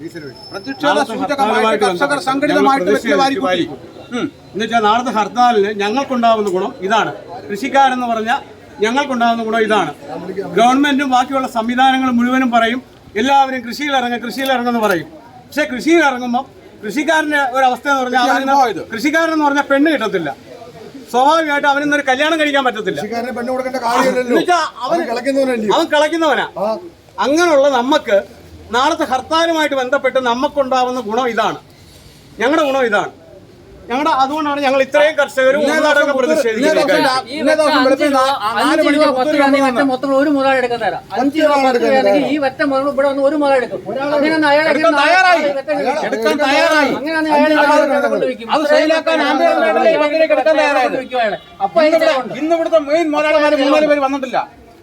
പ്രതിഷേധ സൂചകമായിട്ട് കർഷകർ സംഘടിതമായിട്ട് വെച്ച് വാരിക്കൂട്ടി. ഉം. എന്നുവെച്ചാൽ നാളത്തെ ഹർത്താലിന് ഞങ്ങൾക്കുണ്ടാവുന്ന ഗുണം ഇതാണ്. കൃഷിക്കാരെന്ന് പറഞ്ഞാൽ ഞങ്ങൾക്കുണ്ടാകുന്ന ഗുണം ഇതാണ്. ഗവൺമെന്റും ബാക്കിയുള്ള സംവിധാനങ്ങൾ മുഴുവനും പറയും എല്ലാവരും കൃഷിയിൽ ഇറങ്ങും കൃഷിയിൽ ഇറങ്ങുമെന്ന് പറയും പക്ഷെ കൃഷിയിൽ ഇറങ്ങുമ്പോൾ കൃഷിക്കാരന്റെ ഒരു അവസ്ഥ എന്ന് പറഞ്ഞാൽ എന്ന് പറഞ്ഞാൽ പെണ്ണ് കിട്ടത്തില്ല. സ്വാഭാവികമായിട്ട് അവനൊന്നൊരു കല്യാണം കഴിക്കാൻ പറ്റത്തില്ല. അവൻ കളിക്കുന്നവനാ അവൻ അങ്ങനെയുള്ള നമുക്ക് നാളത്തെ ഹർത്താലുമായിട്ട് ബന്ധപ്പെട്ട് നമുക്കുണ്ടാവുന്ന ഗുണം ഇതാണ് ഞങ്ങളുടെ ഗുണം ഇതാണ് ഞങ്ങളുടെ അതുകൊണ്ടാണ് ഞങ്ങൾ ഇത്രയും കർഷകരും. മൊത്തം ഒരു എടുക്കാൻ തരാം അഞ്ച് രൂപ പത്ത് രൂപയാണെങ്കിൽ ഈ വറ്റ മുതൽ ഇവിടെ വന്ന് ഒരു മുതൽ എടുക്കും അങ്ങനെയാണ് അയാൾ തയ്യാറായി. എടുക്കാൻ തയ്യാറായി. അങ്ങനെയാണ് അയാൾ ഇവിടെ അത് സെയിലാക്കാൻ ആംബുലൻസ് വേണ്ടല്ലേ ഈ വണ്ടിയിലേക്ക് എടുക്കാൻ തയ്യാറായത്. കൊണ്ടുവയ്ക്കും അയാളെ. അപ്പൊ അതിന് ഇന്ന് ഇവിടുത്തെ മെയിൻ മുതലാളിമാര് മൂന്നാൽ പേര് വന്നിട്ടില്ല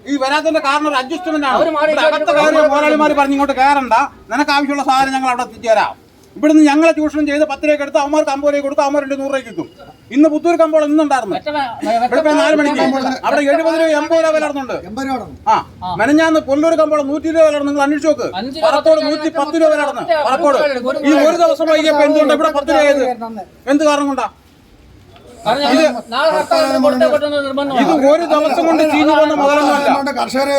ഈ വരാത്തതിന്റെ കാരണം ഒരു അഡ്ജസ്റ്റ്മെന്റ് ആണ്. അകത്ത് കയറിയ മുതലാളിമാർ പറഞ്ഞ് ഇങ്ങോട്ട് കയറണ്ട. നിനക്ക് ആവശ്യമുള്ള സാധനം ഞങ്ങൾ അവിടെ എത്തിച്ചേരാം ഇവിടുന്ന് ഞങ്ങളെ ചൂഷണം ചെയ്ത് പത്ത് രൂപയ്ക്ക് എടുത്ത് അവന്മാർക്ക് അമ്പത് രൂപ കൊടുത്ത് അവന്മാർ രണ്ട് നൂറ് രൂപയ്ക്ക് കിട്ടും ഇന്ന് പുത്തൂർ കമ്പോളം ഇന്നുണ്ടായിരുന്നു നാല് മണിക്ക്. അവിടെ എഴുപത് രൂപ എൺപത് രൂപ വില നടന്നുണ്ട്. എൺപത് രൂപ ആ മെനഞ്ഞാന്ന് പൊന്നൂർ കമ്പോളം നൂറ്റി രൂപ വില നടന്നു. നിങ്ങൾ അന്വേഷിച്ച് നോക്ക്. രൂപ പറത്തോട് നൂറ്റി രൂപ പത്ത് രൂപ വില നടന്നു. പത്ത് പറക്കോട്. ഈ ഒരു ദിവസം വൈകിയപ്പോ എന്തുകൊണ്ട് ഇവിടെ പത്ത് രൂപ എന്ത് കാരണം കൊണ്ടാ? ഇത് ഒരു ദിവസം കൊണ്ട് ചീഞ്ഞു പോകുന്ന മുതലൊന്നുമല്ല കർഷകര്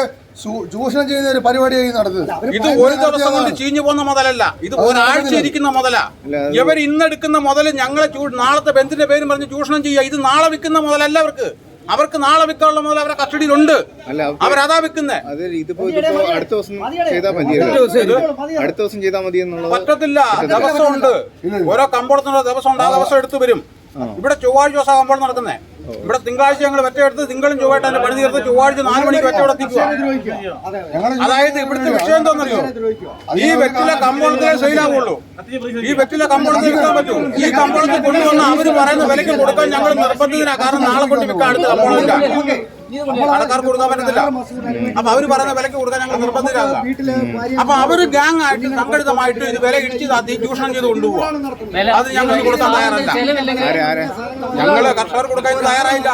ചൂഷണം ചെയ്യുന്ന ഒരു പരിപാടിയായി നടത്തുന്നത് ഇത് ഒരു ദിവസം കൊണ്ട് ചീഞ്ഞു പോകുന്ന മുതലല്ല. ഇത് ഒരാഴ്ച ഇരിക്കുന്ന മുതല. ഇവർ ഇന്നെടുക്കുന്ന മുതൽ ഞങ്ങളെ നാളത്തെ ബന്ധിന്റെ പേരും പറഞ്ഞ് ചൂഷണം ചെയ്യുക. ഇത് നാളെ വിൽക്കുന്ന മുതലല്ല അവർക്ക്. അവർക്ക് നാളെ വിൽക്കാനുള്ള മുതൽ അവരുടെ കസ്റ്റഡിയിലുണ്ട്. അവരതാ വിൽക്കുന്നേ. അത് ഇതിപ്പോ ഇതിപ്പോ അടുത്ത ദിവസം ചെയ്താൽ മതി അടുത്ത ദിവസം ചെയ്താൽ മതി എന്നുള്ളത് പറ്റത്തില്ല. ദിവസമുണ്ട്. ഓരോ കമ്പോളത്തിനുള്ള ദിവസം ഉണ്ട് ആ ദിവസം എടുത്തു വരും. ഇവിടെ ചൊവ്വാഴ്ച ദിവസം ആകുമ്പോൾ നടക്കുന്നേ ഇവിടെ തിങ്കളാഴ്ച ഞങ്ങൾ വെറ്റ എടുത്ത് തിങ്കളും ചൊവ്വായിട്ട് അതിന്റെ പണി തീർത്ത് ചൊവ്വാഴ്ച നാല് മണിക്ക് വെറ്റ ഇവിടെ എത്തിക്കുക. അതായത് ഇവിടുത്തെ വിഷയം എന്താണെന്നറിയോ? ഈ വെറ്റിലെ കമ്പോളത്തിലെ സെയിലാവുള്ളൂ ഈ വെറ്റിലെ കമ്പോളത്തിൽ വിൽക്കാൻ പറ്റൂ. ഈ കമ്പോളത്തിൽ കൊണ്ടുവന്ന് അവർ പറയുന്ന വിലയ്ക്ക് കൊടുക്കാൻ ഞങ്ങൾ നിർബന്ധിതരാ. കാരണം നാളെ കൊണ്ട് വിൽക്കാൻ അടുത്ത കമ്പോളമില്ല കടക്കാർക്ക് കൊടുക്കാൻ പറ്റത്തില്ല. അപ്പൊ അവർ പറയുന്ന വിലയ്ക്ക് കൊടുക്കാൻ ഞങ്ങൾ നിർബന്ധിതരാകുക അപ്പൊ അവർ ഗ്യാങ് ആയിട്ട് സംഘടിതമായിട്ട് ഇത് വില ഇടിച്ച് താത്തി ചൂഷണം ചെയ്ത് കൊണ്ടുപോകുക അത് ഞങ്ങൾ കൊടുക്കാൻ തയ്യാറല്ല. ആരെ ആരെ? ഞങ്ങൾ കർഷകർ കൊടുക്കാൻ ഇത് തയ്യാറായില്ല.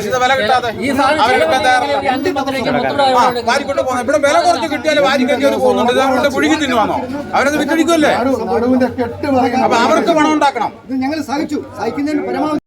ഇത് വില കിട്ടാതെ. ഈ സാധനം അവരെടുക്കാൻ തയ്യാറല്ല. വാരിക്കൊണ്ട് പോകുന്നത് ഇവിടെ വില കുറച്ച് കിട്ടിയാലും വാരിക്കറ്റി അവർ പോകുന്നുണ്ട് ഇത് അവരുടെ പുഴുകി തിന്നുവാണോ അവരത് വിറ്റഴിക്കുമല്ലേ അപ്പൊ അവർക്ക് പണം ഉണ്ടാക്കണം. ഞങ്ങൾ സഹിച്ചു. സഹിക്കുന്നതിന് പരമാവധി